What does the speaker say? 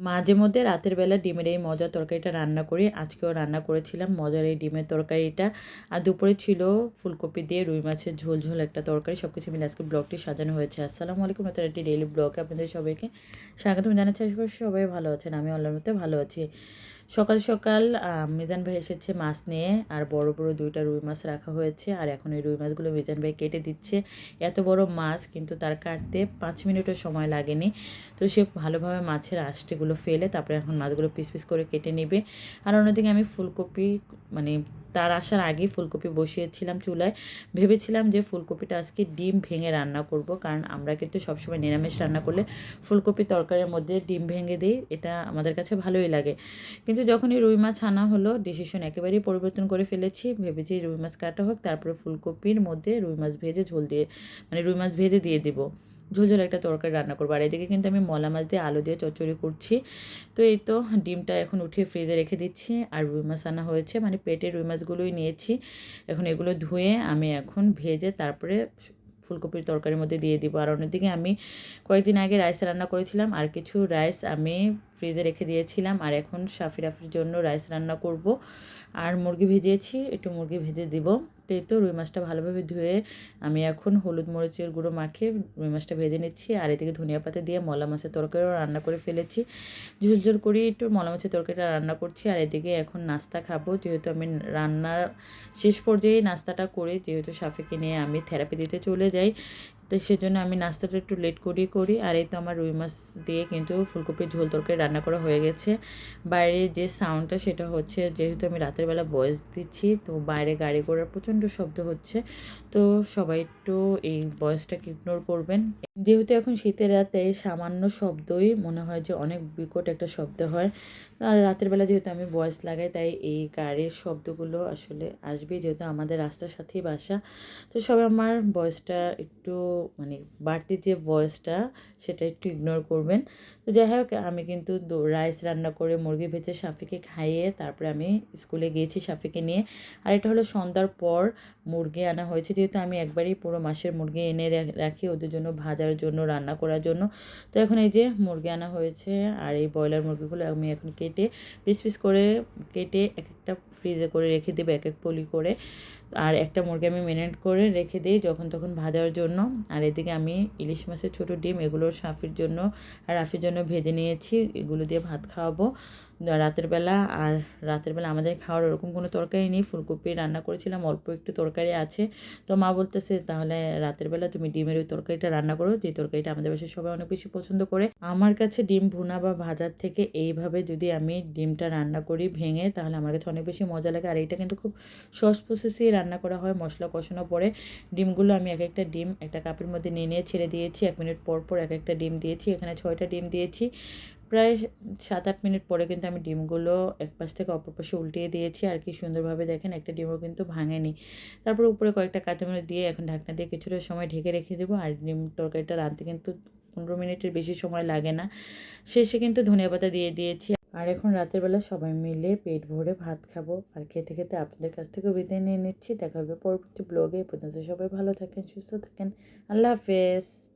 মাঝে মধ্যে রাতের বেলা ডিমের এই মজার তরকারিটা রান্না করি। আজকেও রান্না করেছিলাম মজার এই ডিমের তরকারিটা। আর দুপুরে ছিল ফুলকপি দিয়ে রুই মাছের ঝোল ঝোল একটা তরকারি। সব কিছু মিলে আজকে ব্লগটি সাজানো হয়েছে। আসসালামু আলাইকুম, এত একটি ডেইলি ব্লগে আপনাদের সবাইকে স্বাগতম জানাচ্ছি। আশা সবাই ভালো আছেন আমি আল্লাহর মধ্যে ভালো আছি। সকাল সকাল মেজান ভাই এসেছে মাছ নিয়ে, আর বড় বড় দুইটা রুই মাছ রাখা হয়েছে, আর এখন এই রুই মাছগুলো মিজান ভাই কেটে দিচ্ছে। এত বড় মাছ, কিন্তু তার কাটতে পাঁচ মিনিটও সময় লাগেনি। তো সে ভালোভাবে মাছের আষ্টেগুলো ফেলে, তারপরে এখন মাছগুলো পিস পিস করে কেটে নেবে। আর অন্যদিকে আমি ফুলকপি মানে তার আসার আগেই ফুলকপি বসিয়েছিলাম চুলায়। ভেবেছিলাম যে ফুলকপিটা আজকে ডিম ভেঙে রান্না করব, কারণ আমরা কিন্তু সবসময় নিরামিষ রান্না করলে ফুলকপি তরকারির মধ্যে ডিম ভেঙে দিই, এটা আমাদের কাছে ভালোই লাগে। কিন্তু যখনই রুই মাছ আনা হলো ডিসিশন একেবারেই পরিবর্তন করে ফেলেছি। ভেবেছি রুই মাছ কাটা হোক, তারপরে ফুলকপির মধ্যে রুই মাছ ভেজে ঝোল দিয়ে মানে রুই মাছ ভেজে দিয়ে দিব। ঝোলঝোল একটা তরকারি রান্না করব। আর এদিকে কিন্তু আমি মলা মাছ দিয়ে আলু দিয়ে চচ্চড়ি করছি। তো এই তো ডিমটা এখন উঠিয়ে ফ্রিজে রেখে দিচ্ছি। আর রুই মাছ আনা হয়েছে। মানে পেটে রুই মাছগুলোই নিয়েছি। এখন এগুলো ধুয়ে আমি এখন ভেজে তারপরে ফুলকপির তরকারির মধ্যে দিয়ে দিব। আর অন্যদিকে আমি কয়েকদিন আগে রাইস রান্না করেছিলাম। আর কিছু রাইস আমি ফ্রিজে রেখে দিয়েছিলাম। আর এখন সাফি রাফির জন্য রাইস রান্না করব। আর মুরগি ভেজিয়েছি। একটু মুরগি ভেজে দিব। তো রুই মাছটা ভালোভাবে ধুয়ে আমি এখন হলুদ মরিচের গুঁড়ো মাখিয়ে রুই মাছটা ভেজে নিচ্ছি। আর এদিকে ধনিয়া পাতা দিয়ে মলা মাছের তরকারিও রান্না করে ফেলেছি। ঝুলঝুল করে একটু মলা মাছের তরকারিটা রান্না করছি। আর এদিকে এখন নাস্তা খাব। যেহেতু আমি রান্নার শেষ পর্যায়ে নাস্তাটা করে যেহেতু সাফিকে নিয়ে আমি থেরাপি দিতে চলে যাই, তো সেজন্য আমি নাস্তাটা একটু লেট করেই করি। আর এই তো আমার রুই মাছ দিয়ে কিন্তু ফুলকপির ঝোল তরকারি রান্না করা হয়ে গেছে। বাইরে যে সাউন্ডটা সেটা হচ্ছে, যেহেতু আমি রাতের বেলা ভয়েস দিচ্ছি, তো বাইরে গাড়ি ঘোড়ার প্রচণ্ড শব্দ হচ্ছে। তো সবাই একটু এই ভয়েসটাকে ইগনোর করবেন। যেহেতু এখন শীতের রাতে সামান্য শব্দই মনে হয় যে অনেক বিকট একটা শব্দ হয়। আর রাতের বেলা যেহেতু আমি ভয়েস লাগাই, তাই এই গাড়ির শব্দগুলো আসলে আসবে যেহেতু আমাদের রাস্তার সাথেই বাসা। তো সবাই আমার ভয়েসটা একটু মানে বাড়তি যে ভয়েসটা সেটা একটু ইগনোর করবেন। তো যাই হোক, আমি কিন্তু রাইস রান্না করে মুরগি ভেজে সাফিকে খাইয়ে তারপরে আমি স্কুলে গিয়েছি সাফিকে নিয়ে। আর এটা হলো সন্ধ্যার পর মুরগি আনা হয়েছে। যেহেতু আমি একবারই পুরো মাসের মুরগি এনে রাখি, ওদের জন্য ভাজার জন্য, রান্না করার জন্য। তো এখন এই যে মুরগি আনা হয়েছে আর এই ব্রয়লার মুরগিগুলো আমি এখন কেটে পিস পিস করে কেটে এক একটা ফ্রিজে করে রেখে দেবো, এক এক পলি করে। আর একটা মুরগি আমি মেরিনেট করে রেখে দিই যখন তখন ভাজার জন্য। আর এদিকে আমি ইলিশ মাছের ছোটো ডিম, এগুলো সাফির জন্য আর রাফির জন্য ভেজে নিয়েছি। এগুলো দিয়ে ভাত খাওয়াবো। রাতের বেলা আর রাতের বেলা আমাদের খাওয়ার ওরকম কোনো তরকারি নেই। ফুলকপি রান্না করেছিলাম, অল্প একটু তরকারি আছে। তো মা বলতেছে, তাহলে রাতের বেলা তুমি ডিমের ওই তরকারিটা রান্না করো, যে তরকারিটা আমাদের বাসায় সবাই অনেক বেশি পছন্দ করে। আমার কাছে ডিম ভুনা বা ভাজার থেকে এইভাবে যদি আমি ডিমটা রান্না করি ভেঙে, তাহলে আমার কাছে অনেক বেশি মজা লাগে। আর এইটা কিন্তু খুব সহজ প্রসেসেই রান্না করা হয়, মশলা কষানোর পরে ডিমগুলো আমি এক একটা ডিম একটা কাপের মধ্যে নিয়ে নিয়ে ছেড়ে দিয়েছি। এক মিনিট পর পর এক একটা ডিম দিয়েছি, এখানে ছয়টা ডিম দিয়েছি। প্রায় সাত আট মিনিট পরে কিন্তু আমি ডিমগুলো এক পাশ থেকে অপর পাশে উল্টিয়ে দিয়েছি। আর কি সুন্দরভাবে দেখেন একটা ডিমও কিন্তু ভাঙেনি। তারপর উপরে কয়েকটা কাঁচামরিচ দিয়ে এখন ঢাকনা দিয়ে কিছুটা সময় ঢেকে রেখে দেবো। আর ডিম তরকারিটা রাঁধতে কিন্তু পনেরো মিনিটের বেশি সময় লাগে না। শেষে কিন্তু ধনিয়া পাতা দিয়ে দিয়েছি। আর এখন রাতের বেলা সবাই মিলে পেট ভরে ভাত খাব। আর খেতে খেতে আপনাদের কাছ থেকেও বিদায় নিয়ে নিচ্ছি। দেখা হবে পরবর্তী ব্লগে পর্যন্ত সবাই ভালো থাকেন, সুস্থ থাকেন। আল্লাহ হাফেজ।